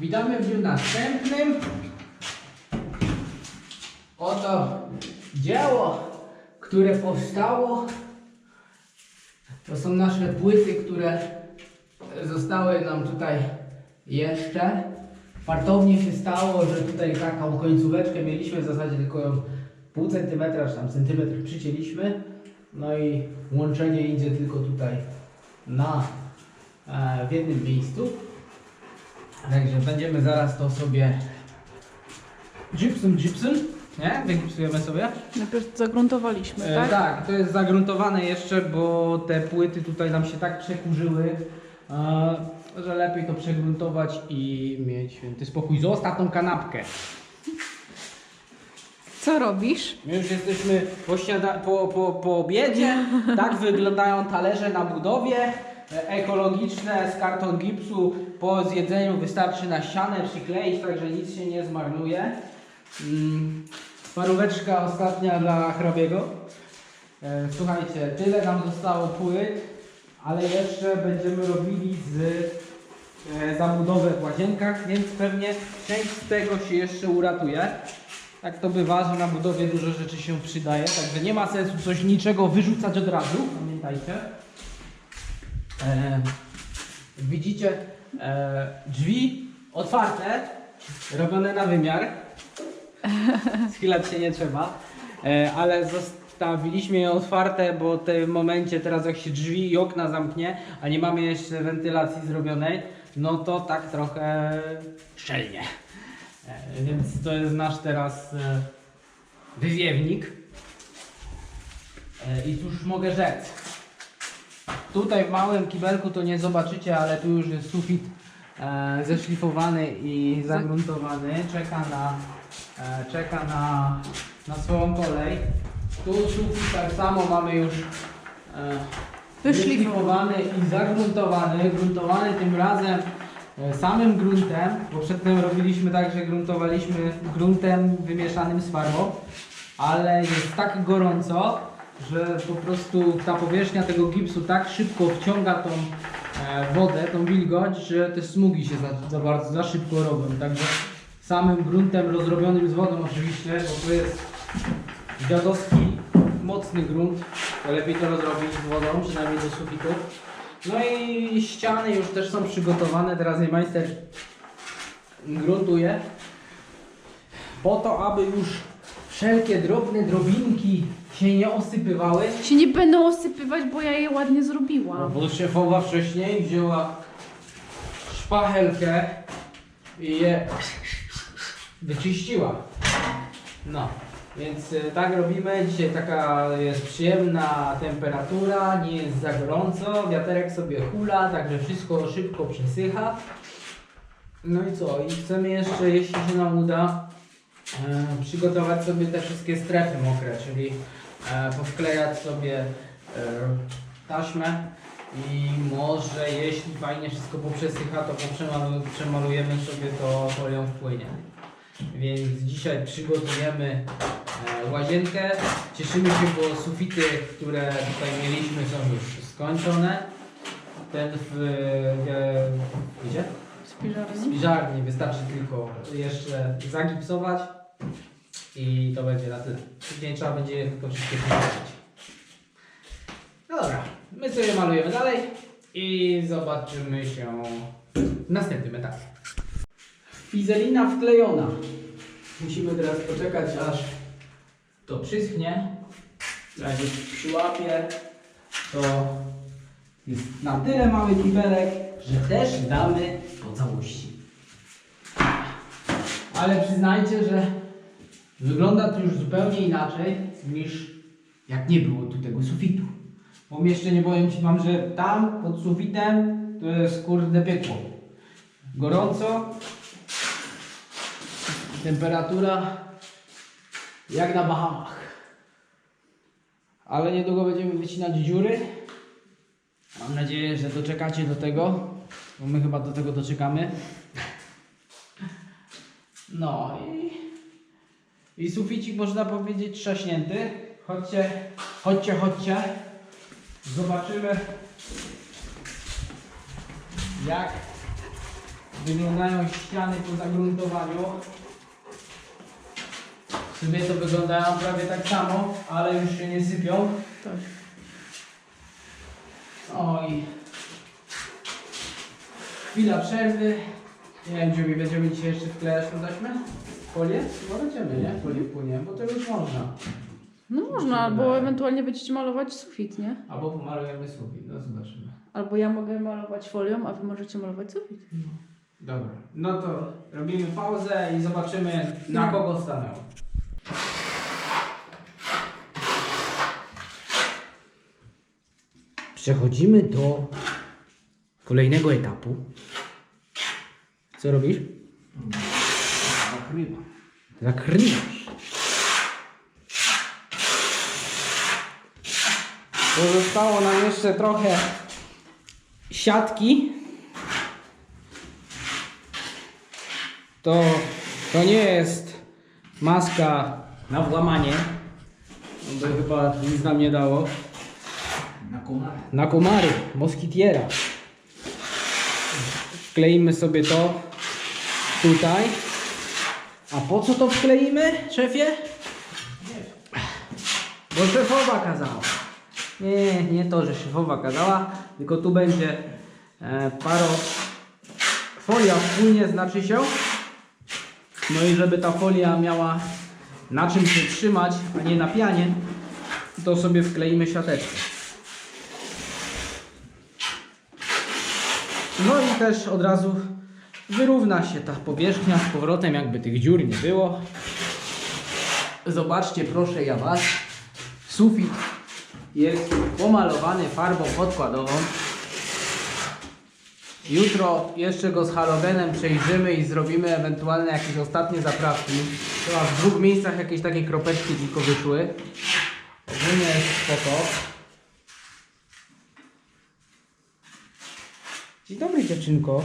Witamy w dniu następnym. Oto dzieło, które powstało. To są nasze płyty, które zostały nam tutaj jeszcze. Fartownie się stało, że tutaj taką końcóweczkę mieliśmy, w zasadzie tylko ją pół centymetra, czy tam centymetr przycięliśmy. No i łączenie idzie tylko tutaj na, e, w jednym miejscu. Także będziemy zaraz to sobie gypsum gypsum, nie? Wygipsujemy sobie. Najpierw zagruntowaliśmy, e, tak? E, tak, to jest zagruntowane jeszcze, bo te płyty tutaj nam się tak przekurzyły, e, że lepiej to przegruntować i mieć święty spokój. Zostaw tą kanapkę. Co robisz? My już jesteśmy po, po, po, po obiedzie, tak wyglądają talerze na budowie. E, Ekologiczne z karton gipsu. Po zjedzeniu wystarczy na ścianę przykleić, także nic się nie zmarnuje. Mm, Paróweczka ostatnia dla hrabiego. E, Słuchajcie, tyle nam zostało płyt, ale jeszcze będziemy robili z e, zabudowę w łazienkach, więc pewnie część z tego się jeszcze uratuje. Tak to bywa, że na budowie dużo rzeczy się przydaje, także nie ma sensu coś niczego wyrzucać od razu, pamiętajcie. E, widzicie e, drzwi otwarte, robione na wymiar. Schylać się nie trzeba, e, ale zostawiliśmy je otwarte, bo w tym momencie teraz jak się drzwi i okna zamknie, a nie mamy jeszcze wentylacji zrobionej, no to tak trochę szczelnie. E, Więc to jest nasz teraz e, wywiewnik. E, I cóż mogę rzec? Tutaj w małym kibelku to nie zobaczycie, ale tu już jest sufit e, zeszlifowany i zagruntowany. Czeka na, e, czeka na, na swoją kolej. Tu sufit tak samo mamy już e, zeszlifowany i zagruntowany. Gruntowany tym razem e, samym gruntem, bo przedtem robiliśmy tak, że gruntowaliśmy gruntem wymieszanym z farbą, ale jest tak gorąco, że po prostu ta powierzchnia tego gipsu tak szybko wciąga tą e, wodę, tą wilgoć, że te smugi się za, za bardzo, za szybko robią. Także samym gruntem rozrobionym z wodą oczywiście, bo to jest dziadowski, mocny grunt, lepiej to rozrobić z wodą, przynajmniej do sufitu. No i ściany już też są przygotowane, teraz je majster gruntuje po to, aby już wszelkie drobne drobinki się nie osypywały. Się nie będą osypywać, bo ja je ładnie zrobiłam. Bo szefowa wcześniej wzięła szpachelkę i je wyczyściła. No, więc e, tak robimy. Dzisiaj taka jest przyjemna temperatura, nie jest za gorąco, wiaterek sobie hula, także wszystko szybko przesycha. No i co? I chcemy jeszcze, jeśli się nam uda, przygotować sobie te wszystkie strefy mokre, czyli e, powklejać sobie e, taśmę i może jeśli fajnie wszystko poprzesycha, to przemalujemy sobie to folią w płynie. Więc dzisiaj przygotujemy e, łazienkę. Cieszymy się, bo sufity, które tutaj mieliśmy są już skończone. Ten w gdzie? Spiżarni. Spiżarni wystarczy tylko jeszcze zagipsować i to będzie na tyle. Później trzeba będzie je tylko wszystkie przygotować. No dobra, my sobie malujemy dalej i zobaczymy się w następnym etapie. Fizelina wklejona. Musimy teraz poczekać aż to przyschnie. Jak już przyłapie, to jest na tyle mały kibelek, że też damy po całości. Ale przyznajcie, że wygląda to już zupełnie inaczej niż jak nie było tu tego sufitu. Bo jeszcze nie powiem Ci Wam, że tam pod sufitem to jest kurde piekło. Gorąco, temperatura jak na Bahamach. Ale niedługo będziemy wycinać dziury. Mam nadzieję, że doczekacie do tego, bo my chyba do tego doczekamy. No i, i suficik można powiedzieć trzaśnięty. Chodźcie, chodźcie, chodźcie. Zobaczymy jak wyglądają ściany po zagruntowaniu. W sumie to wyglądają prawie tak samo, ale już się nie sypią. Tak. Chwila przerwy. Nie wiem, czy my będziemy dzisiaj jeszcze wklejać tą taśmę? Folię? No będziemy, nie? Folię wpłynie, bo to już można. No można, albo ewentualnie będziecie malować sufit, nie? Albo pomalujemy sufit, no zobaczymy. Albo ja mogę malować folią, a wy możecie malować sufit. Dobra, no to robimy pauzę i zobaczymy na kogo stanęło. Przechodzimy do kolejnego etapu. Co robisz? Zakrywam. Zakrywasz. Pozostało nam jeszcze trochę siatki. To, to nie jest maska na włamanie. No By chyba nic nam nie dało. Na komary. Na komary, moskitiera. Wkleimy sobie to tutaj. A po co to wkleimy, szefie? Bo szefowa kazała. Nie, nie to, że szefowa kazała, tylko tu będzie e, paro folia wspólnie znaczy się. No i żeby ta folia miała na czym się trzymać, a nie na pianie, to sobie wkleimy siateczkę. No też od razu wyrówna się ta powierzchnia z powrotem, jakby tych dziur nie było. Zobaczcie proszę ja Was, sufit jest pomalowany farbą podkładową. Jutro jeszcze go z halogenem przejrzymy i zrobimy ewentualne jakieś ostatnie zaprawki. Chyba w dwóch miejscach jakieś takie kropeczki tylko wyszły. Ogólnie jest spoko. Dzień dobry dziewczynko.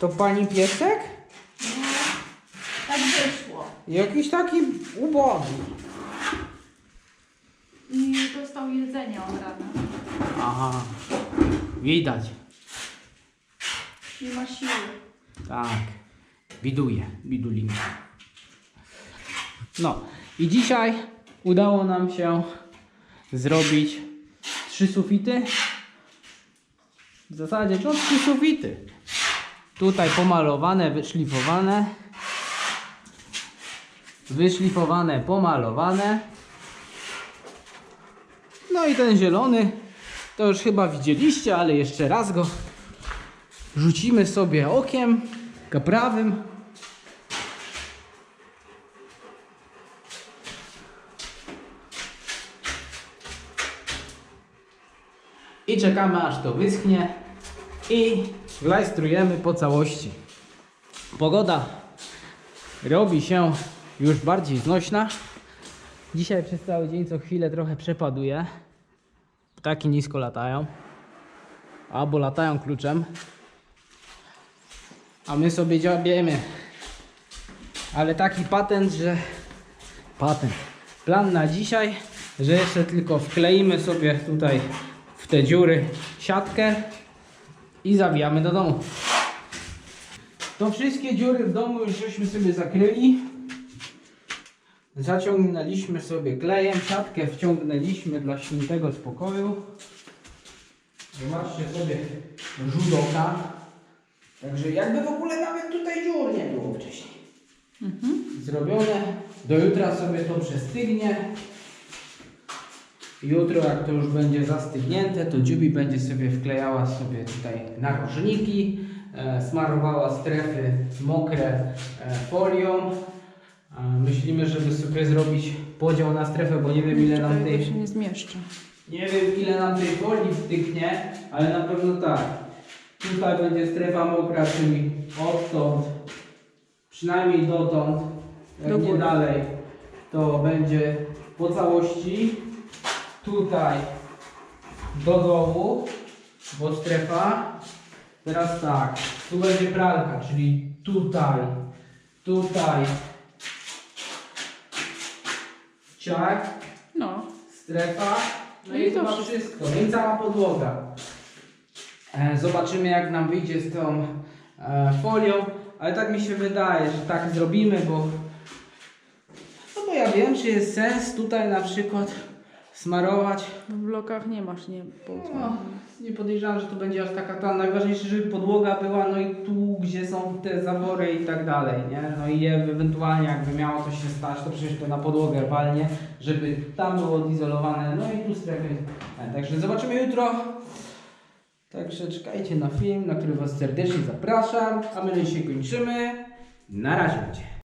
To pani piesek? Tak wyszło. Jakiś taki ubogi. I dostał jedzenie od rana. Aha. Widać. Nie ma siły. Tak. Widuje. Bidulinka. No. I dzisiaj udało nam się zrobić trzy sufity. W zasadzie trzy sufity. Tutaj pomalowane, wyszlifowane. Wyszlifowane, pomalowane. No i ten zielony to już chyba widzieliście, ale jeszcze raz go rzucimy sobie okiem prawym. I czekamy aż to wyschnie i glajstrujemy po całości. Pogoda robi się już bardziej znośna. Dzisiaj przez cały dzień co chwilę trochę przepaduje. Ptaki nisko latają. Albo latają kluczem. A my sobie dziabiemy. Ale taki patent, że... Patent. Plan na dzisiaj, że jeszcze tylko wkleimy sobie tutaj w te dziury siatkę i zawijamy do domu. To wszystkie dziury w domu już żeśmy sobie zakryli. Zaciągnęliśmy sobie klejem, siatkę wciągnęliśmy dla świętego spokoju. Zobaczcie sobie rzut oka. Także jakby w ogóle nawet tutaj dziur nie było wcześniej. Zrobione. Do jutra sobie to przestygnie. Jutro jak to już będzie zastygnięte, to Dziubi będzie sobie wklejała sobie tutaj narożniki, e, smarowała strefy mokre e, folią. E, myślimy, żeby sobie zrobić podział na strefę, bo nie wiem ile nam tej się nie zmieszczę. nie wiem ile nam tej folii wtyknie, ale na pewno tak. Tutaj będzie strefa mokra, czyli odtąd, przynajmniej dotąd, jak Do nie góry. dalej, to będzie po całości. Tutaj do dołu, bo strefa. Teraz tak, tu będzie pralka, czyli tutaj, tutaj, ciak, No. strefa, no No i i to chyba wszystko, no i cała podłoga. E, Zobaczymy jak nam wyjdzie z tą e, folią, ale tak mi się wydaje, że tak zrobimy, bo no bo ja wiem, czy jest sens tutaj na przykład smarować. W blokach nie masz, nie. No, nie podejrzewam, że to będzie aż taka ta najważniejsze, żeby podłoga była, no i tu, gdzie są te zawory i tak dalej, nie? No i ewentualnie jakby miało coś się stać, to przecież to na podłogę walnie, żeby tam było odizolowane, no i tu strefy. E, Także zobaczymy jutro. Także czekajcie na film, na który Was serdecznie zapraszam, a my dzisiaj kończymy. Na razie.